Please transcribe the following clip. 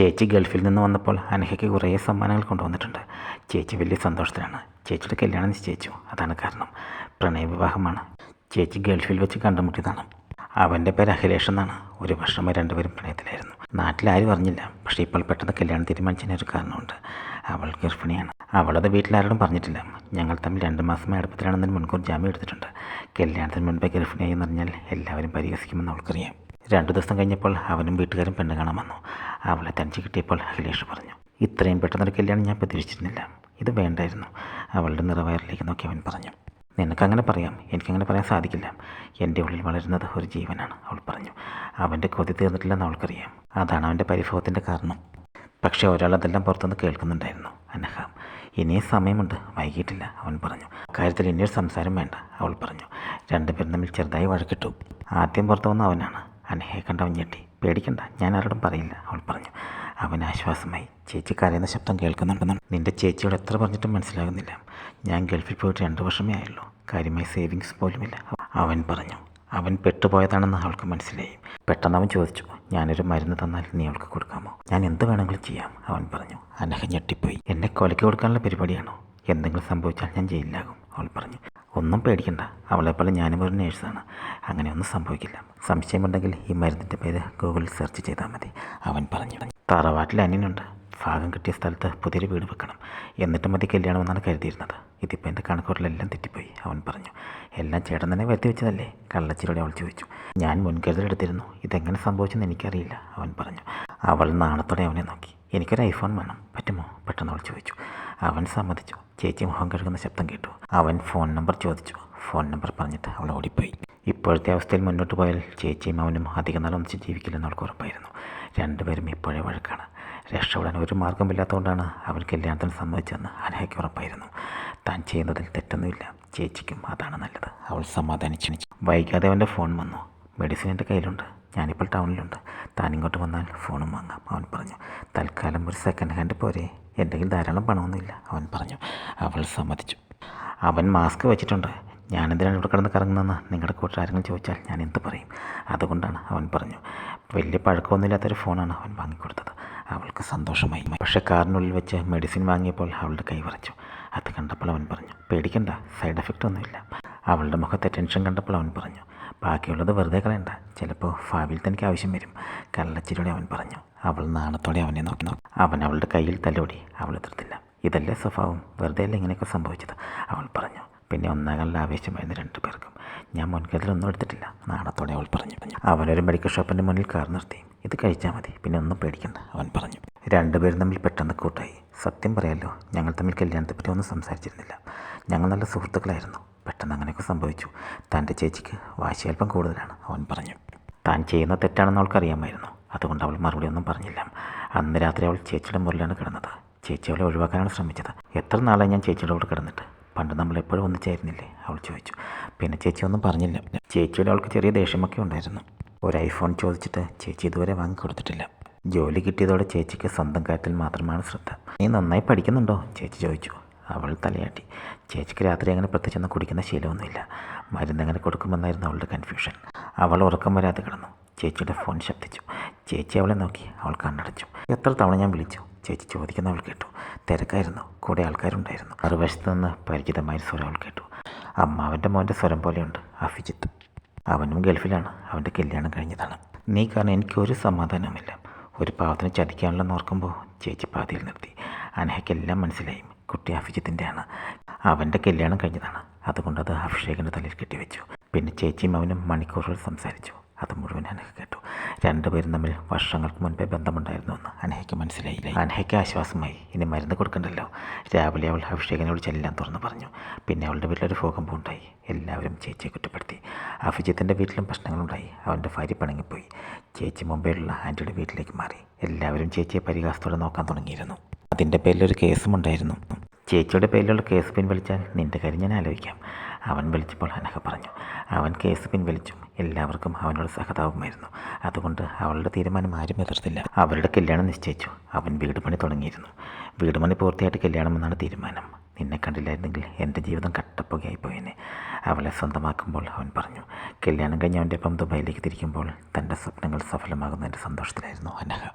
ചേച്ചി ഗൾഫിൽ നിന്ന് വന്നപ്പോൾ അനഹയ്ക്ക് കുറേ സമ്മാനങ്ങൾ കൊണ്ടുവന്നിട്ടുണ്ട്. ചേച്ചി വലിയ സന്തോഷത്തിലാണ്. ചേച്ചിയുടെ കല്യാണം നിശ്ചയിച്ചു. അതാണ് കാരണം. പ്രണയവിവാഹമാണ് ചേച്ചി ഗൾഫിൽ വെച്ച് കണ്ടുമുട്ടിയതാണ്. അവന്റെ പേര് അഖിലേഷ് എന്നാണ്. ഒരു വർഷമായി രണ്ടുപേരും പ്രണയത്തിലായിരുന്നു. നാട്ടിൽ ആരും അറിഞ്ഞില്ല. പക്ഷേ ഇപ്പോൾ പെട്ടെന്ന് കല്യാണം തീരുമാനിച്ചതിന് ഒരു കാരണമുണ്ട്. അവൾ ഗർഭിണിയാണ്. അവളത് വീട്ടിലാരോടും പറഞ്ഞിട്ടില്ല. ഞങ്ങൾ തമ്മിൽ രണ്ട് മാസമായി അടുപ്പത്തിലാണെന്നതിന് മുൻകൂർ ജാമ്യം എടുത്തിട്ടുണ്ട്. കല്യാണത്തിന് മുൻപേ ഗർഭിണിയായി എന്നറിഞ്ഞാൽ എല്ലാവരും പരിഹസിക്കുമെന്ന് അവൾക്കറിയാം. രണ്ടു ദിവസം കഴിഞ്ഞപ്പോൾ അവനും വീട്ടുകാരും പെണ്ണ് കാണാൻ വന്നു. അവളെ തനിച്ച് കിട്ടിയപ്പോൾ അഖിലേഷ് പറഞ്ഞു ഇത്രയും പെട്ടെന്നൊരു കല്യാണം ഞാൻ പ്രതീക്ഷിച്ചിരുന്നില്ല. ഇത് വേണ്ടായിരുന്നു. അവളുടെ നിറവയറിലേക്ക് നോക്കി അവൻ പറഞ്ഞു നിനക്കങ്ങനെ പറയാം. എനിക്കങ്ങനെ പറയാൻ സാധിക്കില്ല. എന്റെ ഉള്ളിൽ വളരുന്നത് ഒരു ജീവനാണ് അവൾ പറഞ്ഞു. അവന്റെ കൊതി തീർന്നിട്ടില്ലെന്ന് അവൾക്കറിയാം. അതാണ് അവന്റെ പരിഭവത്തിന്റെ കാരണം. പക്ഷേ ഒരാൾ അതെല്ലാം പുറത്തുനിന്ന് കേൾക്കുന്നുണ്ടായിരുന്നു അനഹ. ഇനിയും സമയമുണ്ട്. വൈകിട്ടില്ല അവൻ പറഞ്ഞു. കാര്യത്തിൽ ഇനിയൊരു സംസാരം വേണ്ട അവൾ പറഞ്ഞു. രണ്ടുപേരും തമ്മിൽ ചെറുതായി വഴക്കിട്ടു. ആദ്യം പുറത്തു വന്ന അവനാണ്. അനഹയെ കണ്ടവൻ ഞെട്ടി. പേടിക്കണ്ട ഞാൻ ആരോടും പറയില്ല അവൾ പറഞ്ഞു. അവൻ ആശ്വാസമായി. ചേച്ചി കരയുന്ന ശബ്ദം കേൾക്കുന്നുണ്ടെന്നാണ് നിന്റെ ചേച്ചിയോട് എത്ര പറഞ്ഞിട്ടും മനസ്സിലാകുന്നില്ല. ഞാൻ ഗൾഫിൽ പോയിട്ട് രണ്ട് വർഷമേ ആയുള്ളൂ. കാര്യമായി സേവിങ്സ് പോലുമില്ല. അവൻ പറഞ്ഞു. അവൻ പെട്ടുപോയതാണെന്ന് അവൾക്ക് മനസ്സിലായി. പെട്ടെന്ന് അവൻ ചോദിച്ചു ഞാനൊരു മരുന്ന് തന്നാൽ നീ അവൾക്ക് കൊടുക്കാമോ? ഞാൻ എന്ത് വേണമെങ്കിലും ചെയ്യാം അവൻ പറഞ്ഞു. അനഹ ഞെട്ടിപ്പോയി. എന്നെ കൊലയ്ക്ക് കൊടുക്കാനുള്ള പരിപാടിയാണോ? എന്തെങ്കിലും സംഭവിച്ചാൽ ഞാൻ ജയിലിലാകും അവൾ പറഞ്ഞു. ഒന്നും പേടിക്കണ്ട. അവളെപ്പോലെ ഞാനും ഒരു നേഴ്സാണ്. അങ്ങനെയൊന്നും സംഭവിക്കില്ല. സംശയമുണ്ടെങ്കിൽ ഈ മരുന്നിന്റെ പേര് ഗൂഗിളിൽ സെർച്ച് ചെയ്താൽ മതി. അവൻ പറഞ്ഞു തറവാട്ടിൽ അനിയനുണ്ട്. ഭാഗം കിട്ടിയ സ്ഥലത്ത് പുതിയൊരു വീട് വെക്കണം. എന്നിട്ട് മതി കല്യാണമെന്നാണ് കരുതിയിരുന്നത്. ഇതിപ്പോൾ എന്റെ കണക്കൂറിലെല്ലാം തെറ്റിപ്പോയി അവൻ പറഞ്ഞു. എല്ലാം ചേട്ടൻ തന്നെ വരുത്തി വെച്ചതല്ലേ? കള്ളച്ചിരോടെ അവൾ ചോദിച്ചു. ഞാൻ മുൻകരുതലെടുത്തിരുന്നു ഇതെങ്ങനെ സംഭവിച്ചെന്ന് എനിക്കറിയില്ല അവൻ പറഞ്ഞു. അവൾ നാണത്തോടെ അവനെ നോക്കി. എനിക്കൊരു ഐഫോൺ വേണം. പറ്റുമോ? പെട്ടെന്ന് അവൾ ചോദിച്ചു. അവൻ സമ്മതിച്ചു. ചേച്ചി മുഖം കഴുകുന്ന ശബ്ദം കേട്ടു. അവൻ ഫോൺ നമ്പർ ചോദിച്ചു. ഫോൺ നമ്പർ പറഞ്ഞിട്ട് അവൾ ഓടിപ്പോയി. ഇപ്പോഴത്തെ അവസ്ഥയിൽ മുന്നോട്ട് പോയാൽ ചേച്ചിയും അവനും അധികം നാൾ ഒന്നിച്ച് ജീവിക്കില്ലെന്ന് അവൾക്ക് ഉറപ്പായിരുന്നു. രണ്ടുപേരും ഇപ്പോഴേ വഴക്കാണ്. രക്ഷപ്പെടാൻ ഒരു മാർഗമില്ലാത്തതുകൊണ്ടാണ് അവൻ കല്യാണത്തിന് സമ്മതിച്ചതെന്ന് അനഹയ്ക്ക് ഉറപ്പായിരുന്നു. താൻ ചെയ്യുന്നതിൽ തെറ്റൊന്നുമില്ല. ചേച്ചിക്കും അതാണ് നല്ലത്. അവൾ സമാധാനിച്ചു വൈകാതെ അവന്റെ ഫോൺ വന്നു. മെഡിസിൻ എന്റെ കയ്യിലുണ്ട്. ഞാനിപ്പോൾ ടൗണിലുണ്ട്. താൻ ഇങ്ങോട്ട് വന്നാൽ ഫോണും വാങ്ങാം അവൻ പറഞ്ഞു. തൽക്കാലം ഒരു സെക്കൻഡ് ഹാൻഡ് പോരെ. എന്റെ കയ്യിൽ ധാരാളം പണമൊന്നുമില്ല. അവൻ പറഞ്ഞു. അവൾ സമ്മതിച്ചു. അവൻ മാസ്ക് വെച്ചിട്ടുണ്ട്. ഞാനെന്തിനാണ് ഇവിടെ കിടന്ന് കറങ്ങുന്നതെന്ന് നിങ്ങളുടെ കൂട്ടുകാരെങ്കിലും ചോദിച്ചാൽ ഞാൻ എന്ത് പറയും? അതുകൊണ്ടാണ് അവൻ പറഞ്ഞു. വലിയ പഴക്കമൊന്നുമില്ലാത്തൊരു ഫോണാണ് അവൻ വാങ്ങിക്കൊടുത്തത്. അവൾക്ക് സന്തോഷമായി. പക്ഷേ കാറിനുള്ളിൽ വെച്ച് മെഡിസിൻ വാങ്ങിയപ്പോൾ അവളുടെ കൈ വിറച്ചു. അത് കണ്ടപ്പോൾ അവൻ പറഞ്ഞു പേടിക്കണ്ട സൈഡ് എഫക്റ്റ് ഒന്നുമില്ല. അവളുടെ മുഖത്തെ ടെൻഷൻ കണ്ടപ്പോൾ അവൻ പറഞ്ഞു ബാക്കിയുള്ളത് വെറുതെ കളയണ്ട. ചിലപ്പോൾ ഭാവിയിൽ തനിക്ക് ആവശ്യം വരും. കള്ളച്ചിരിയോടെ അവൻ പറഞ്ഞു അവൾ നാണത്തോടെ അവനെ നോക്കി നോക്കി. അവൻ അവളുടെ കയ്യിൽ തലോടി അവൾ എതിർത്തില്ല. ഇതല്ലേ സ്വഭാവം? വെറുതെ അല്ല ഇങ്ങനെയൊക്കെ സംഭവിച്ചത്? അവൾ പറഞ്ഞു. പിന്നെ ഒന്നാകലിൽ ആവേശമായിരുന്നു രണ്ടു പേർക്കും. ഞാൻ മുൻകരുതലൊന്നും എടുത്തിട്ടില്ല നാണത്തോടെ അവൾ പറഞ്ഞു. അവനൊരു മെഡിക്കൽ ഷോപ്പിന്റെ മുന്നിൽ കാർ നിർത്തി. ഇത് കഴിച്ചാൽ മതി. പിന്നെ ഒന്നും പേടിക്കണ്ട അവൻ പറഞ്ഞു. രണ്ടുപേരും തമ്മിൽ പെട്ടെന്ന് കൂട്ടായി. സത്യം പറയാലോ ഞങ്ങൾ തമ്മിൽ കല്യാണത്തെപ്പറ്റി ഒന്നും സംസാരിച്ചിരുന്നില്ല. ഞങ്ങൾ നല്ല സുഹൃത്തുക്കളായിരുന്നു. പെട്ടെന്ന് അങ്ങനെയൊക്കെ സംഭവിച്ചു. തന്റെ ചേച്ചിക്ക് വാശി അല്പം കൂടുതലാണ് അവൻ പറഞ്ഞു. താൻ ചെയ്യുന്ന തെറ്റാണെന്ന് അവൾക്കറിയാമായിരുന്നു. അതുകൊണ്ട് അവൾ മറുപടി ഒന്നും പറഞ്ഞില്ല. അന്ന് രാത്രി അവൾ ചേച്ചിയുടെ മുറിലാണ് കിടന്നത്. ചേച്ചി അവളെ ഒഴിവാക്കാനാണ് ശ്രമിച്ചത്. എത്ര നാളായി ഞാൻ ചേച്ചിയുടെ കൂടെ കിടന്നിട്ട്? പണ്ട് നമ്മൾ എപ്പോഴും ഒന്നിച്ചായിരുന്നില്ലേ? അവൾ ചോദിച്ചു. പിന്നെ ചേച്ചി ഒന്നും പറഞ്ഞില്ല. ചേച്ചിയുടെ അവൾക്ക് ചെറിയ ദേഷ്യമൊക്കെ ഉണ്ടായിരുന്നു. ഒരു ഐഫോൺ ചോദിച്ചിട്ട് ചേച്ചി ഇതുവരെ വാങ്ങി കൊടുത്തിട്ടില്ല. ജോലി കിട്ടിയതോടെ ചേച്ചിക്ക് സ്വന്തം കാര്യത്തിൽ മാത്രമാണ് ശ്രദ്ധ. നീ നന്നായി പഠിക്കുന്നുണ്ടോ? ചേച്ചി ചോദിച്ചു. അവൾ തലയാട്ടി. ചേച്ചിക്ക് രാത്രി അങ്ങനെ പ്രത്യേകിച്ചൊന്നും കുടിക്കുന്ന ശീലമൊന്നുമില്ല. മരുന്ന് അങ്ങനെ കൊടുക്കുമെന്നായിരുന്നു അവളുടെ കൺഫ്യൂഷൻ അവൾ ഉറക്കം വരാതെ കിടന്നു. ചേച്ചിയുടെ ഫോൺ ശബ്ദിച്ചു ചേച്ചി അവളെ നോക്കി. അവൾ കണ്ണടച്ചു. എത്ര തവണ ഞാൻ വിളിച്ചു? ചേച്ചി ചോദിക്കുന്ന അവൾ കേട്ടു. തിരക്കായിരുന്നു. കൂടെ ആൾക്കാരുണ്ടായിരുന്നു. മറുവശത്ത് നിന്ന് പരിചിതമായ സ്വരം അവൾ കേട്ടു. അമ്മാവന്റെ മോന്റെ സ്വരം പോലെയുണ്ട്. അഭിജിത്ത്. അവനും ഗൾഫിലാണ്. അവന്റെ കല്യാണം കഴിഞ്ഞതാണ്. നീ കാരണം എനിക്കൊരു സമാധാനവുമില്ല. ഒരു പാവത്തിന് ചതിക്കാനുള്ളതെന്ന് ഓർക്കുമ്പോൾ ചേച്ചി പാതിയിൽ നിർത്തി. അനഹയ്ക്കെല്ലാം മനസ്സിലായി. കുട്ടി അഭിജിത്തിന്റെയാണ് അവന്റെ കല്യാണം കഴിഞ്ഞതാണ്. അതുകൊണ്ട് അത് അഭിഷേകിന്റെ തലയിൽ കെട്ടിവെച്ചു. പിന്നെ ചേച്ചിയും അവനും മണിക്കൂറുകൾ സംസാരിച്ചു. അത് മുഴുവൻ അനഹ കേട്ടു. രണ്ടുപേരും തമ്മിൽ വർഷങ്ങൾക്ക് മുൻപേ ബന്ധമുണ്ടായിരുന്നുവെന്ന് അനഹയ്ക്ക് മനസ്സിലായില്ല. അനഹയ്ക്ക് ആശ്വാസമായി. ഇനി മരുന്ന് കൊടുക്കണ്ടല്ലോ. രാവിലെ അവൾ അഭിഷേകിനോട് ചെല്ലാൻ തുറന്നു പറഞ്ഞു. പിന്നെ അവളുടെ വീട്ടിലൊരു ഭൂകമ്പം ഉണ്ടായി. എല്ലാവരും ചേച്ചിയെ കുറ്റപ്പെടുത്തി. അഭിജിത്തിന്റെ വീട്ടിലും പ്രശ്നങ്ങളുണ്ടായി. അവന്റെ ഭാര്യ പിണങ്ങിപ്പോയി. ചേച്ചി മുംബൈയിലുള്ള ആന്റിയുടെ വീട്ടിലേക്ക് മാറി. എല്ലാവരും ചേച്ചിയെ പരിഹാസത്തോടെ നോക്കാൻ തുടങ്ങിയിരുന്നു. അതിന്റെ പേരിലൊരു കേസും ഉണ്ടായിരുന്നു. ചേച്ചിയുടെ പേരിലുള്ള കേസ് പിൻവലിച്ചാൽ നിന്റെ കാര്യം ഞാൻ ആലോചിക്കാം. അവൻ വിളിച്ചപ്പോൾ അനഹ പറഞ്ഞു. അവൻ കേസ് പിൻവലിച്ചു. എല്ലാവർക്കും അവനോട് സഹതാപമായിരുന്നു. അതുകൊണ്ട് അവളുടെ തീരുമാനം ആരും എതിർത്തില്ല. അവരുടെ കല്യാണം നിശ്ചയിച്ചു. അവൻ വീട് പണി തുടങ്ങിയിരുന്നു. വീട് പണി പൂർത്തിയായിട്ട് കല്യാണമെന്നാണ് തീരുമാനം. നിന്നെ കണ്ടില്ലായിരുന്നെങ്കിൽ എന്റെ ജീവിതം കട്ടപ്പുകയായി പോയേനെ അവളെ സ്വന്തമാക്കുമ്പോൾ അവൻ പറഞ്ഞു. കല്യാണം കഴിഞ്ഞ് അവന്റെ ഒപ്പം ദുബായിലേക്ക് തിരിക്കുമ്പോൾ തന്റെ സ്വപ്നങ്ങൾ സഫലമാകുന്നതിന്റെ സന്തോഷത്തിലായിരുന്നു അനഹ